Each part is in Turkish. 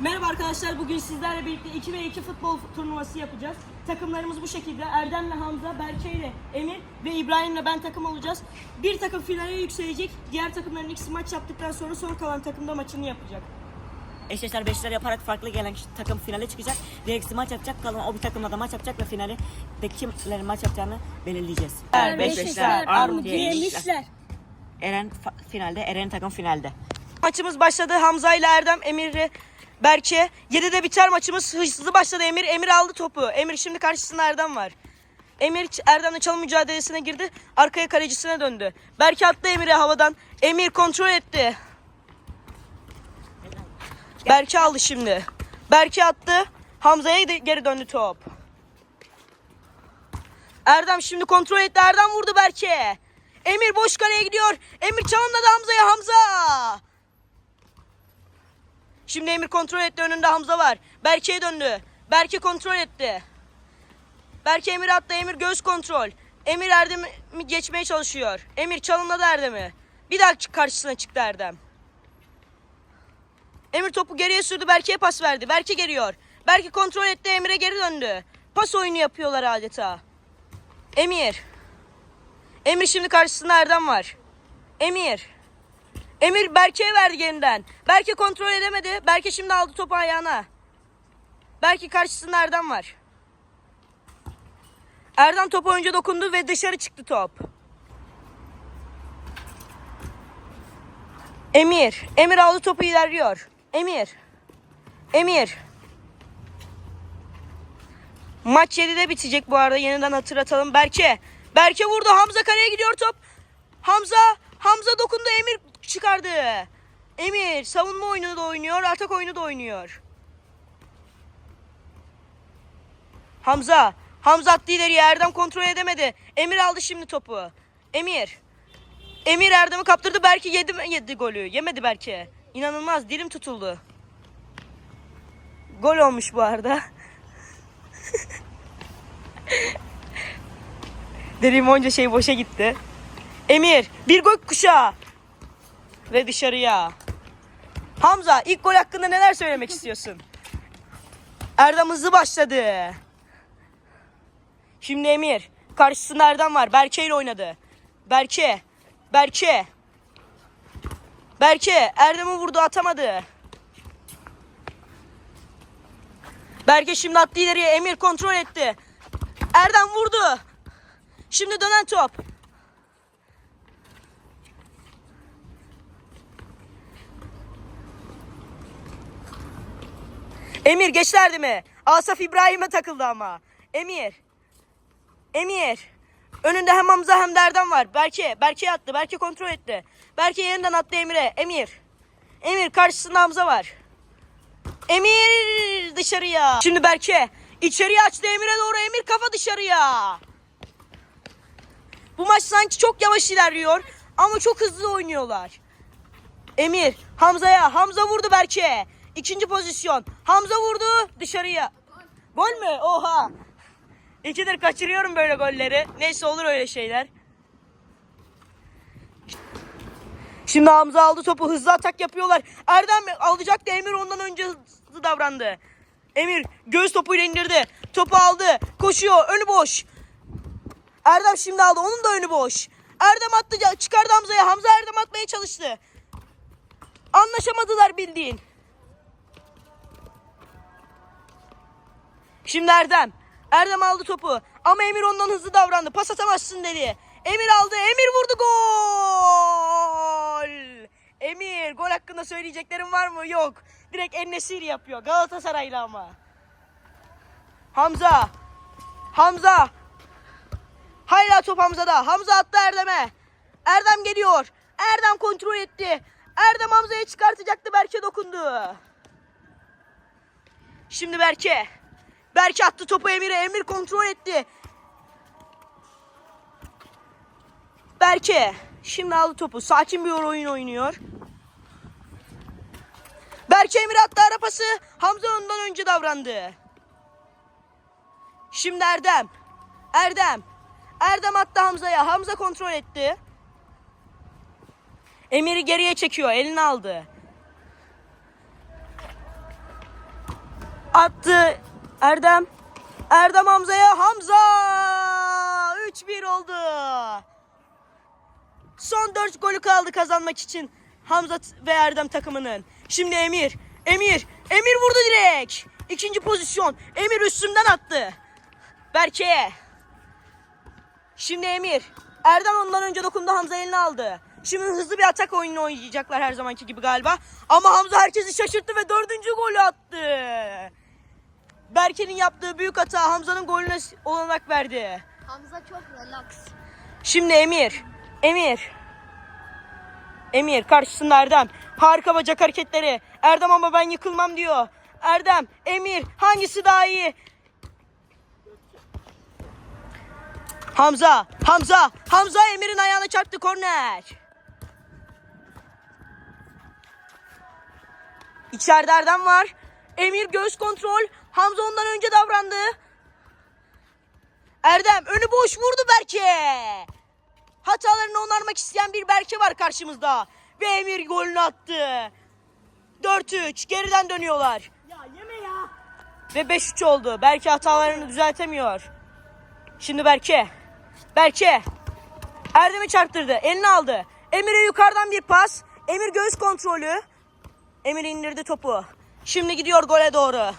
Merhaba arkadaşlar. Bugün sizlerle birlikte 2 ve 2 futbol turnuvası yapacağız. Takımlarımız bu şekilde. Erdem'le Hamza, Berke ile Emir ve İbrahim'le ben takım olacağız. Bir takım finale yükselecek. Diğer takımların ikisi maç yaptıktan sonra son kalan takım da maçını yapacak. Eşleşler beşler yaparak farklı gelen kişi- takım finale çıkacak. Diğer maç yapacak. Kalan o bir takımla da maç yapacak ve finali de kimlerin maç yapacağını belirleyeceğiz. Er, Beşiktaşlar, Armut yemişler. Eren finalde, Eren takım finalde. Maçımız başladı. Hamza ile Erdem, Emir ile Berke. 7'de biter maçımız. Hızlı başladı Emir. Emir aldı topu. Emir şimdi karşısında Erdem var. Emir Erdem'le çalım mücadelesine girdi. Arkaya kalecisine döndü. Berke attı Emir'e havadan. Emir kontrol etti. Berke aldı şimdi. Berke attı. Hamza'ya geri döndü top. Erdem şimdi kontrol etti. Erdem vurdu Berke. Emir boş kaleye gidiyor. Emir çalımladı Hamza'ya. Hamza. Şimdi Emir kontrol etti. Önünde Hamza var. Berke'ye döndü. Berke kontrol etti. Berke Emir attı. Emir göz kontrol. Emir Erdem'i geçmeye çalışıyor. Emir çalımladı Erdem'i. Bir daha karşısına çıktı Erdem. Emir topu geriye sürdü. Berke'ye pas verdi. Berke geliyor. Berke kontrol etti. Emir'e geri döndü. Pas oyunu yapıyorlar adeta. Emir. Emir şimdi karşısında Erdem var. Emir. Emir Berke'ye verdi yeniden. Berke kontrol edemedi. Berke şimdi aldı topu ayağına. Berke karşısında Erdem var. Erdem topa önce dokundu ve dışarı çıktı top. Emir. Emir aldı topu ilerliyor. Emir. Emir. Maç 7'de bitecek bu arada. Yeniden hatırlatalım. Berke. Berke vurdu. Hamza kaleye gidiyor top. Hamza. Hamza dokundu. Çıkardı. Emir savunma oyunu da oynuyor. Atak oyunu da oynuyor. Hamza. Hamza attı ileriye. Erdem kontrol edemedi. Emir aldı şimdi topu. Emir. Emir Erdem'i kaptırdı. Berke yedi, yedi golü. Yemedi Berke. İnanılmaz. Dilim tutuldu. Gol olmuş bu arada. Dediğim onca şey boşa gitti. Emir bir gol kuşağı. Ve dışarıya. Hamza ilk gol hakkında neler söylemek istiyorsun? Erdem hızlı başladı. Şimdi Emir. Karşısında Erdem var. Berke ile oynadı. Berke. Berke. Berke. Erdem'i vurdu atamadı. Berke şimdi attı ileriye. Emir kontrol etti. Erdem vurdu. Şimdi dönen top. Emir geçlerdi mi? Asaf İbrahim'e takıldı ama. Emir. Emir. Önünde hem Hamza hem de Erdem var. Berke. Berke attı. Berke kontrol etti. Berke yeniden attı Emir'e. Emir. Emir karşısında Hamza var. Emir dışarıya. Şimdi Berke. içeriye açtı Emir'e doğru. Emir kafa dışarıya. Bu maç sanki çok yavaş ilerliyor. Ama çok hızlı oynuyorlar. Emir Hamza'ya. Hamza vurdu Berke. İkinci pozisyon. Hamza vurdu dışarıya. Gol mü? Oha. İkidir kaçırıyorum böyle golleri. Neyse olur öyle şeyler. Şimdi Hamza aldı topu hızlı atak yapıyorlar. Erdem alacaktı Emir ondan önce hızlı davrandı. Emir göz topuyla indirdi. Topu aldı. Koşuyor. Önü boş. Erdem şimdi aldı. Onun da önü boş. Erdem attı. Çıkardı Hamza'ya. Hamza Erdem atmaya çalıştı. Anlaşamadılar bildiğin. Şimdi Erdem. Erdem aldı topu. Ama Emir ondan hızlı davrandı. Pas atamazsın dedi. Emir aldı. Emir vurdu. Gol. Emir gol hakkında söyleyeceklerim var mı? Yok. Direkt Ennesiri yapıyor. Galatasaraylı ama. Hamza. Hamza. Hala top Hamza'da. Hamza attı Erdem'e. Erdem geliyor. Erdem kontrol etti. Erdem Hamza'ya çıkartacaktı. Berke dokundu. Şimdi Berke. Berke attı topu Emir'e. Emir kontrol etti. Berke. Şimdi aldı topu. Sakin bir oyun oynuyor. Berke Emir attı ara pası. Hamza ondan önce davrandı. Şimdi Erdem. Erdem. Erdem attı Hamza'ya. Hamza kontrol etti. Emir'i geriye çekiyor. Elini aldı. Attı. Erdem. Erdem Hamza'ya. Hamza! 3-1 oldu. Son 4 golü kaldı kazanmak için. Hamza ve Erdem takımının. Şimdi Emir. Emir. Emir vurdu direkt. İkinci pozisyon. Emir üstünden attı. Berke'ye. Şimdi Emir. Erdem ondan önce dokundu Hamza elini aldı. Şimdi hızlı bir atak oyunu oynayacaklar her zamanki gibi galiba. Ama Hamza herkesi şaşırttı ve dördüncü golü attı. Berke'nin yaptığı büyük hata Hamza'nın golüne olanak verdi. Hamza çok relax. Şimdi Emir. Emir. Emir karşısında Erdem. Harika bacak hareketleri. Erdem ama ben yıkılmam diyor. Erdem, Emir hangisi daha iyi? Hamza, Hamza, Hamza Emir'in ayağına çarptı korner. İçeride Erdem var. Emir göğüs kontrol. Hamza ondan önce davrandı. Erdem önü boş vurdu Berke. Hatalarını onarmak isteyen bir Berke var karşımızda. Ve Emir golünü attı. 4-3 geriden dönüyorlar. Ya yeme ya. Ve 5-3 oldu. Berke hatalarını düzeltemiyor. Şimdi Berke. Berke. Erdem'i çarptırdı. Elini aldı. Emir'e yukarıdan bir pas. Emir göğüs kontrolü. Emir indirdi topu. Şimdi gidiyor gole doğru.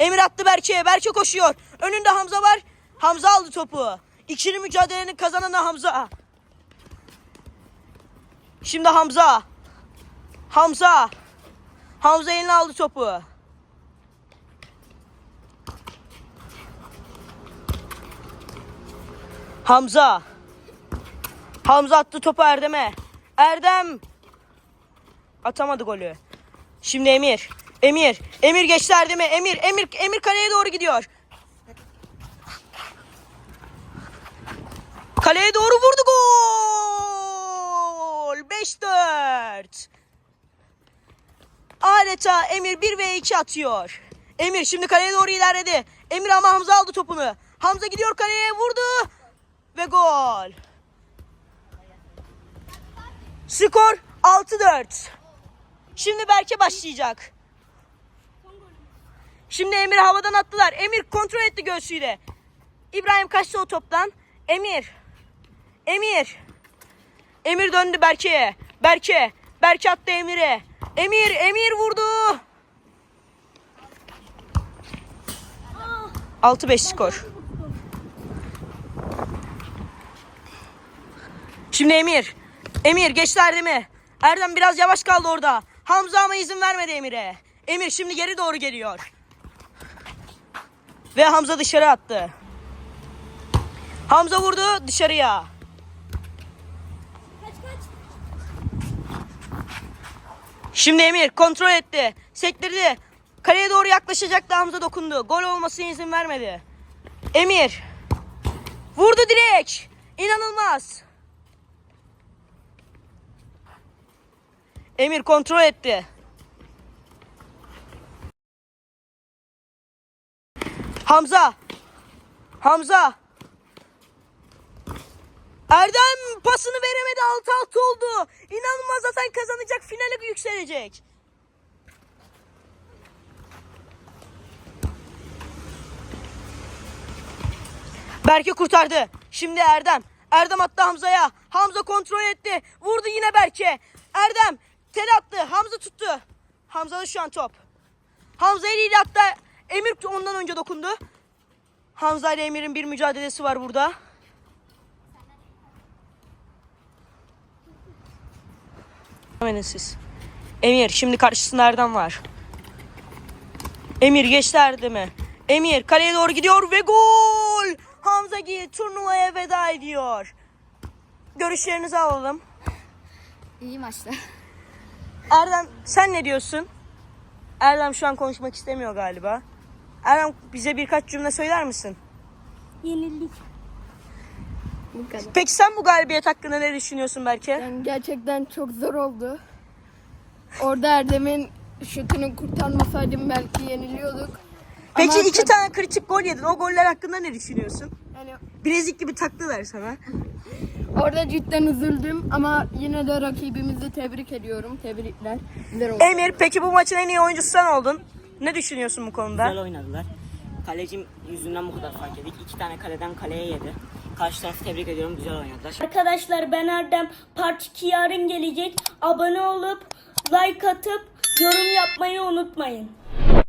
Emir attı Berke'ye. Berke koşuyor. Önünde Hamza var. Hamza aldı topu. İkili mücadelenin kazananı Hamza. Şimdi Hamza. Hamza. Hamza eline aldı topu. Hamza. Hamza attı topu Erdem'e. Erdem. Atamadı golü. Şimdi Emir. Emir. Emir geçti Erdem'e. Emir. Emir. Emir kaleye doğru gidiyor. Kaleye doğru vurdu gol. 5-4. Adeta Emir 1 ve 2 atıyor. Emir şimdi kaleye doğru ilerledi. Emir ama Hamza aldı topunu. Hamza gidiyor kaleye vurdu. Ve gol. Skor 6-4. Şimdi Berke başlayacak. Şimdi Emir havadan attılar. Emir kontrol etti göğsüyle. İbrahim kaçtı o toptan. Emir. Emir. Emir döndü Berke'ye. Berke. Berke attı Emir'e. Emir. Emir vurdu. 6-5 skor. Şimdi Emir. Emir geçti Erdem'i. Erdem biraz yavaş kaldı orada. Hamza ama izin vermedi Emir'e. Emir şimdi geri doğru geliyor. Ve Hamza dışarı attı. Hamza vurdu dışarıya. Şimdi Emir kontrol etti. Sektirdi. Kaleye doğru yaklaşacaktı Hamza dokundu. Gol olmasına izin vermedi. Emir. Vurdu direkt. İnanılmaz. Emir kontrol etti. Hamza. Hamza. Erdem pasını veremedi 6-6 oldu. İnanılmaz Hasan kazanacak finale yükselecek. Berke kurtardı. Şimdi Erdem. Erdem attı Hamza'ya. Hamza kontrol etti. Vurdu yine Berke. Erdem tel attı. Hamza tuttu. Hamza'da şu an top. Hamza eliyle attı. Emir ondan önce dokundu. Hamza ile Emir'in bir mücadelesi var burada. Hemen siz. Emir şimdi karşısında Erdem var. Emir geçti Erdem'e. Emir kaleye doğru gidiyor ve gol! Hamza Gil turnuvaya veda ediyor. Görüşlerinizi alalım. İyi maçtı. Erdem sen ne diyorsun? Erdem şu an konuşmak istemiyor galiba. Erdem bize birkaç cümle söyler misin? Yenildik. Bu kadar. Peki sen bu galibiyet hakkında ne düşünüyorsun Berke? Yani gerçekten çok zor oldu. Orada Erdem'in şutunu kurtarmasaydım belki yeniliyorduk. Peki Ama iki tane kritik gol yedin. O goller hakkında ne düşünüyorsun? Yani Bilezik gibi taktılar sana. orada cidden üzüldüm ama yine de rakibimizi tebrik ediyorum. Tebrikler. Güzel oldu. Emir peki bu maçın en iyi oyuncusu sen oldun. Ne düşünüyorsun bu konuda? Güzel oynadılar. Kalecim yüzünden bu kadar fark yedik. İki tane kaleden kaleye yedi. Karşı tarafı tebrik ediyorum. Güzel oynadılar. Arkadaşlar ben Erdem Part 2 yarın gelecek. Abone olup like atıp yorum yapmayı unutmayın.